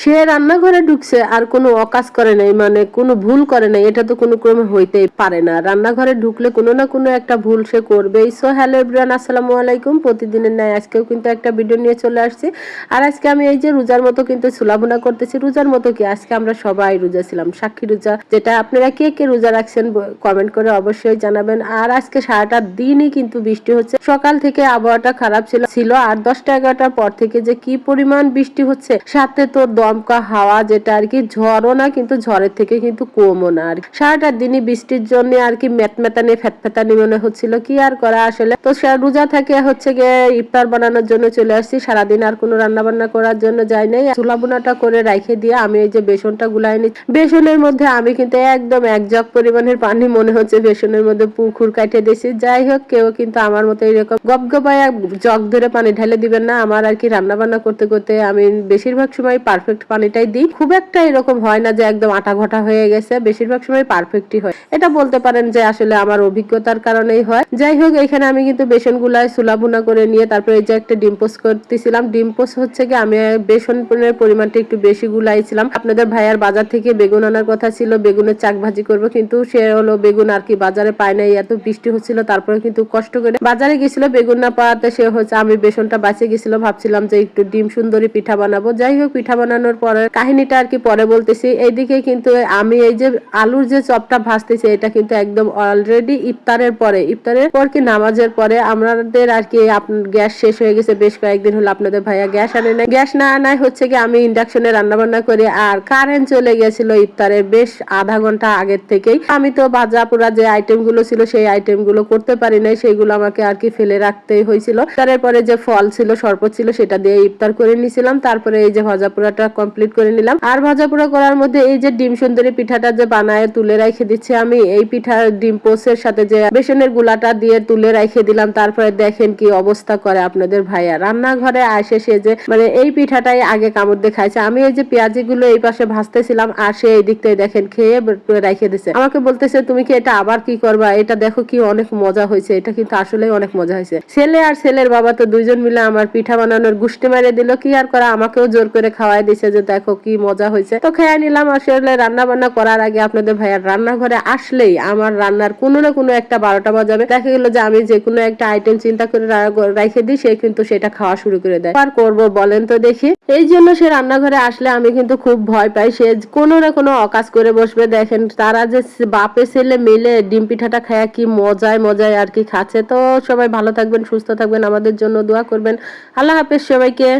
সে রান্নাঘরে ঢুকছে আর কোনো অকাজ করে নাই মানে কোনো ভুল করে নাই, এটা তো কোনো ক্রমে হইতেই পারে না। রান্নাঘরে ঢুকলে কোনো না কোনো একটা ভুল সে করবেই। সো হ্যালো এভরিওয়ান আসসালামু আলাইকুম। প্রতিদিনের ন্যায় আজকেও কিন্তু একটা ভিডিও নিয়ে চলে আসছি। আর আজকে আমি এই যে রোজার মতো কিন্তু সুলাভুনা করতেছি। রোজার মতো কি? আজকে আমরা সবাই রোজা ছিলাম, সাক্ষী রোজা। যেটা আপনারা কে কে রোজা রাখছেন কমেন্ট করে অবশ্যই জানাবেন। আর আজকে সারাটা দিনই কিন্তু বৃষ্টি হচ্ছে। সকাল থেকে আবহাওয়াটা খারাপ ছিল ছিল আর দশটা এগারোটার পর থেকে যে কি পরিমাণ বৃষ্টি হচ্ছে, সাথে তো দমকা হাওয়া যেটা আর কি, ঝড়ও না কিন্তু ঝড়ের থেকে কিন্তু কমও না আর সারাটা দিনই বৃষ্টির জন্য আর কি মেতমেতানি ফ্যাতফ্যাতানি মনে হচ্ছিল, কি আর করা আসলে? তো রোজা থেকে হচ্ছে গিয়ে ইফতার বানানোর জন্য চলে আসছি, সারাদিন আর কোনো রান্না বান্না করার জন্য যাই নাই। চুলা বোনাটা করে রাখে দিয়ে আমি এই যে বেসনটা গুলাই নি বেসনের মধ্যে আমি কিন্তু একদম এক জগ পরিমাণের পানি মনে হচ্ছে, বেসনের মধ্যে পুকুর কাটে দিয়েছি। যাই হোক, কেউ কিন্তু আমার মতো এরকম গপ গপায় জগ ধরে পানি ঢেলে দিবেন না। আমার আর কি রান্না বান্না করতে করতে আমি বেশিরভাগ সময় পারফেক্ট পানিটাই দিই। খুব একটা এরকম হয় না যে একদম আটা ঘটা হয়ে গেছে, বেশিরভাগ সময় পারফেক্টই হয়। এটা বলতে পারেন যে আসলে আমার অভিজ্ঞতার কারণেই হয়। যাই হোক, এখানে আমি কিন্তু বেসন গুলায় সুলা ভুনা করে নিয়ে তারপরে এই যে একটা ডিম পোস্ট করতেছিলাম। ডিম পোস্ট হচ্ছে কি, আমি বেসন পরিমাণের পরিমাণটা একটু বেশি গুলাইছিলাম। আপনাদের ভাইয়ার বাজার থেকে বেগুন আনার কথা ছিল, বেগুনের চাক ভাজি করব, কিন্তু সে হলো বেগুন আর কি বাজারে পায় নাই, এত বৃষ্টি হচ্ছিল, তারপরে কিন্তু কষ্ট করে বাজারে গেছিল, বেগুন না পাওয়াতে সে হচ্ছে, আমি বেসনটা বাঁচে গেছিল, ভাবছিলাম যে একটু ডিম সুন্দরী পিঠা বানাবো। যাই হোক, পিঠা বানানোর পরে কাহিনীটা আর কি পরে বলতেছি। এইদিকে কিন্তু আমি এই যে আলুর যে চপটা ভাজতেছি, এটা কিন্তু একদম অলরেডি ইফতারের পরে। ইফতারের পর কি নামাজের পরে আমাদের আর কি গ্যাস শেষ হয়ে গেছে বেশ কয়েকদিন হলো আপনাদের ভাইয়া গ্যাস আনে না গ্যাস না আনায় হচ্ছে কি আমি ইন্ডাকশনে রান্না বান্না করি আর কারেন্ট চলে গেছিল ইফতারের বেশ আধা ঘণ্টা আগের থেকেই। আমি তো ভাজা পোড়া যে আইটেমগুলো ছিল সেই আইটেমগুলো করতে পারি নাই, সেগুলো আমাকে আর কি ফেলে রাখতেই হয়েছিল। তারপরে যে ফল ছিল, শরবত ছিল, সেটা দিয়ে ইফতার করে নিয়েছিলাম। তারপরে এই যে ভাজা পোড়াটা কমপ্লিট করে নিলাম। আর ভাজা পোড়া করার মধ্যে এই যে ডিম সুন্দরী পিঠাটা যে বানায়, তুলে রেখে দিচ্ছি আমি। এই পিঠা ডিম পোসের সাথে যে বেসনের গুলাটা দিয়ে তুলে রেখে দিলাম, তারপরে দেখেন কি অবস্থা করে আপনাদের ভাইয়া। রান্নাঘরে আসে সে যে মানে এই পিঠাটাই আগে কামড় দিয়ে খাইছে আমি এই যে পেঁয়াজি গুলো এই পাশে ভাজতেছিলাম, আর সে এই দিকটাই দেখেন খেয়ে রেখে দিছে। আমাকে বলতেছে, তুমি কি এটা আবার কি করবা? এটা দেখো কি অনেক মজা হয়েছে। এটা কিন্তু আসলে অনেক মজা হয়েছে। ছেলে আর ছেলের বাবা তো দুইজন মিলে আমার পিঠা বানানোর গুষ্টি মেরে দিল। কি আর করা? আমাকেও জোর করে খাওয়াই দিছে। যে দেখো কি মজা হয়েছে। তো খেয়ে নিলাম আসলে রান্না বান্না করার আগে আপনাদের ভাইয়ার রান্নাঘরে আসলেই আমার রান্নার কোনো না কোনো একটা বারোটা বাজাবে। দেখা গেলো যে আমি যে কোনো একটা আইটেম চিন্তা করে রেখে দিই, সে কিন্তু সেটা খাওয়া শুরু করে দেয়। আর করব বলেন তো দেখি। এই জন্য সে রান্নাঘরে আসলে আমি কিন্তু খুব ভয় পাই। সে কোনো না কোনো অকাজ করে বসবে। দেখেন তারা যে বাপে ছেলে মিলে ডিম পিঠাটা খায়া, কি মজায় মজায় আর কি খাচ্ছে। তো সবাই ভালো থাকবেন, সুস্থ থাকবেন। আমাদের জন্য দোয়া করবেন। আল্লাহ হাফেজ সবাইকে।